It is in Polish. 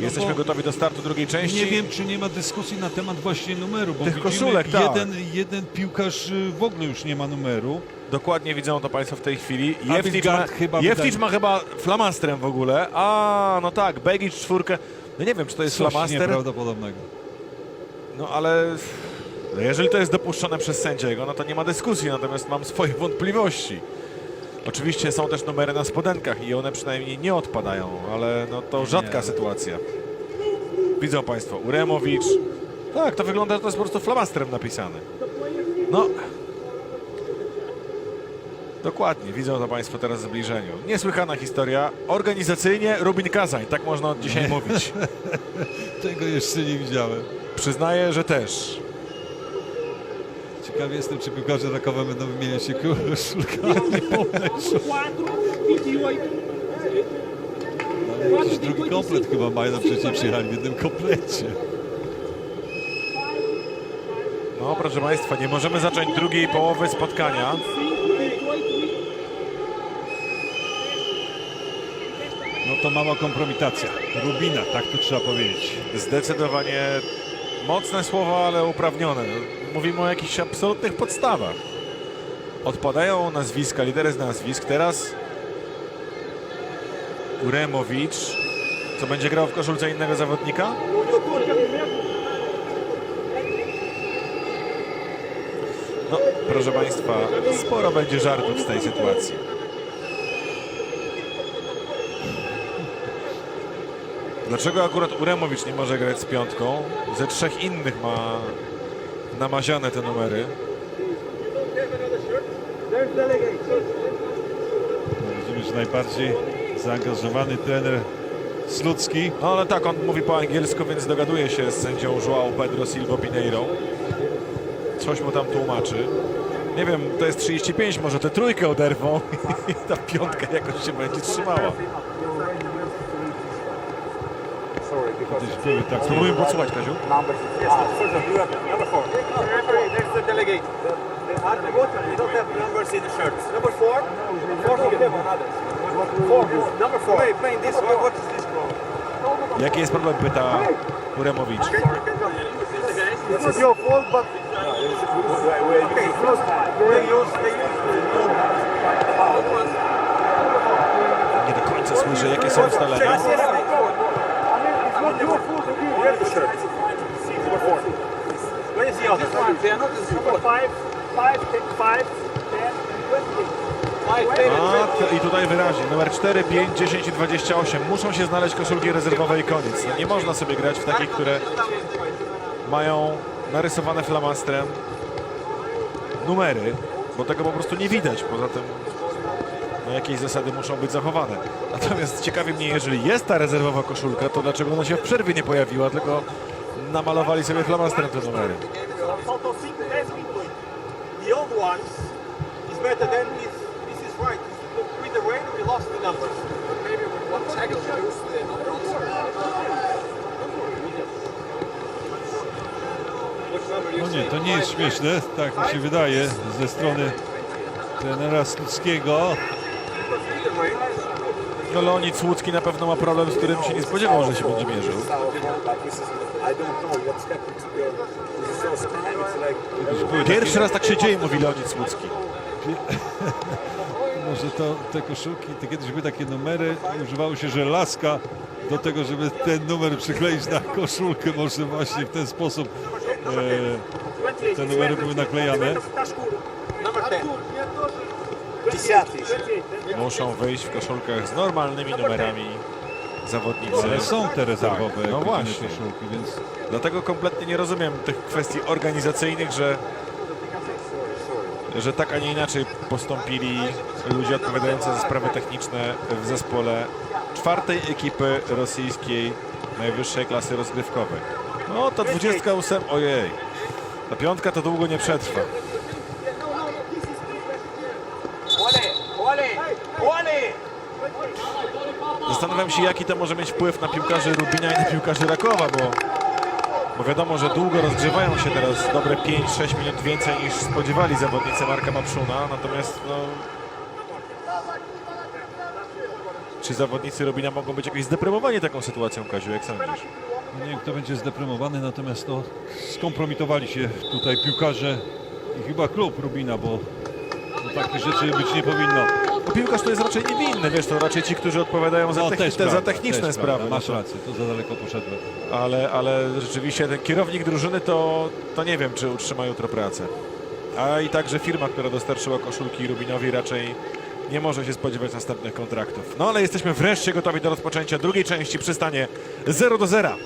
Jesteśmy gotowi do startu drugiej części. Nie wiem, czy nie ma dyskusji na temat właśnie numeru, bo Tych widzimy koszulek, tak. jeden, jeden piłkarz y, w ogóle już nie ma numeru. Dokładnie widzą to Państwo w tej chwili. Jeftic ma, Wingard chyba Jeftic wydaje- ma chyba flamastrem w ogóle. A, no tak, Begic czwórkę. No nie wiem, czy to jest Coś flamaster. nieprawdopodobnego. No ale no jeżeli to jest dopuszczone przez sędziego, no to nie ma dyskusji, natomiast mam swoje wątpliwości. Oczywiście są też numery na spodenkach i one przynajmniej nie odpadają, ale no to rzadka Nie. sytuacja. Widzą Państwo, Uremowicz. Tak, to wygląda, że to jest po prostu flamastrem napisane. No. Dokładnie, widzą to Państwo teraz w zbliżeniu. Niesłychana historia. Organizacyjnie Rubin Kazań, tak można od dzisiaj mówić. Tego jeszcze nie widziałem. Przyznaję, że też. Ciekawy jestem, czy piłkarze rakowe będą wymieniać się koszulkami po meczu. 4, 28. Ale jakiś drugi komplet chyba mają, no przecież przyjechali w jednym komplecie. No, proszę Państwa, nie możemy zacząć drugiej połowy spotkania. No to mała kompromitacja. Rubina, tak to trzeba powiedzieć. Zdecydowanie mocne słowa, ale uprawnione. Mówimy o jakichś absolutnych podstawach. Odpadają nazwiska, lidery z nazwisk. Teraz Uremowicz. Co będzie grał w koszulce innego zawodnika? No, proszę Państwa, sporo będzie żartów z tej sytuacji. Dlaczego akurat Uremowicz nie może grać z piątką? Ze trzech innych ma namaziane te numery. No, widzimy, że najbardziej zaangażowany trener Slucki. No ale tak, on mówi po angielsku, więc dogaduje się z sędzią João Pedro Silva Pineiro. Coś mu tam tłumaczy. Nie wiem, to jest 35, może tę trójkę oderwą i ta piątka jakoś się będzie trzymała. Takie... Spróbujmy podsłuchać, Kaziu. Jaki jest problem, pyta Uremowicz. This is your fault, but. Okay, close. They use. They use. Nie do końca słyszę, jakie są ustalenia. Yes, yes, I know. It's not your fault. You have the shirt. Number four. Where the other? In Number 5, 5, 5, 10, and 20. A, i tutaj wyraźnie, numer 4, 5, 10 i 28. Muszą się znaleźć koszulki rezerwowe i koniec. No, nie można sobie grać w takie, które mają narysowane flamastrem numery, bo tego po prostu nie widać. Poza tym no, jakieś zasady muszą być zachowane. Natomiast ciekawi mnie, jeżeli jest ta rezerwowa koszulka, to dlaczego ona się w przerwie nie pojawiła, tylko namalowali sobie flamastrem te numery. Photo 6, 10 between. The old ones is better than this. This is right. With the rain, we lost the numbers. Maybe with one second, we lose the numbers. Which number you No nie, to nie jest śmieszne, tak mi się wydaje, ze strony trenera Sluckiego. No Leonid Słucki na pewno ma problem, z którym się nie spodziewał, że się będzie mierzył. To Pierwszy raz tak się dzieje, mówi Leonid Słucki. może to te koszulki, te kiedyś były takie numery i używało się żelazka do tego, żeby ten numer przykleić na koszulkę, może właśnie w ten sposób e, te numery były naklejane. Number 10. Dziesiąty. Muszą wyjść w koszulkach z normalnymi numerami zawodnicy. Ale są te rezerwowe Tak, no właśnie. koszulki, więc Dlatego kompletnie nie rozumiem tych kwestii organizacyjnych, że, że tak, a nie inaczej postąpili ludzie odpowiadający za sprawy techniczne w zespole czwartej ekipy rosyjskiej najwyższej klasy rozgrywkowej. No to 28, ojej, ta piątka to długo nie przetrwa. Zastanawiam się, jaki to może mieć wpływ na piłkarzy Rubina i na piłkarzy Rakowa, bo, bo wiadomo, że długo rozgrzewają się teraz dobre 5-6 minut więcej niż spodziewali zawodnicy Marka Mapszuna, natomiast no, Czy zawodnicy Rubina mogą być jakoś zdeprymowani taką sytuacją, Kaziu, jak sądzisz? No nie wiem, kto będzie zdeprymowany, natomiast to skompromitowali się tutaj piłkarze i chyba klub Rubina, bo to takich rzeczy być nie powinno. Bo piłkarz to jest raczej niewinny, wiesz, to raczej ci, którzy odpowiadają za, No, techni- te, za techniczne też sprawy. prawda. No Masz to- rację, to za daleko poszedłem. ale, ale rzeczywiście ten kierownik drużyny to, to nie wiem, czy utrzyma jutro pracę. A i także firma, która dostarczyła koszulki Rubinowi raczej nie może się spodziewać następnych kontraktów. No ale jesteśmy wreszcie gotowi do rozpoczęcia drugiej części przystanie 0 do 0.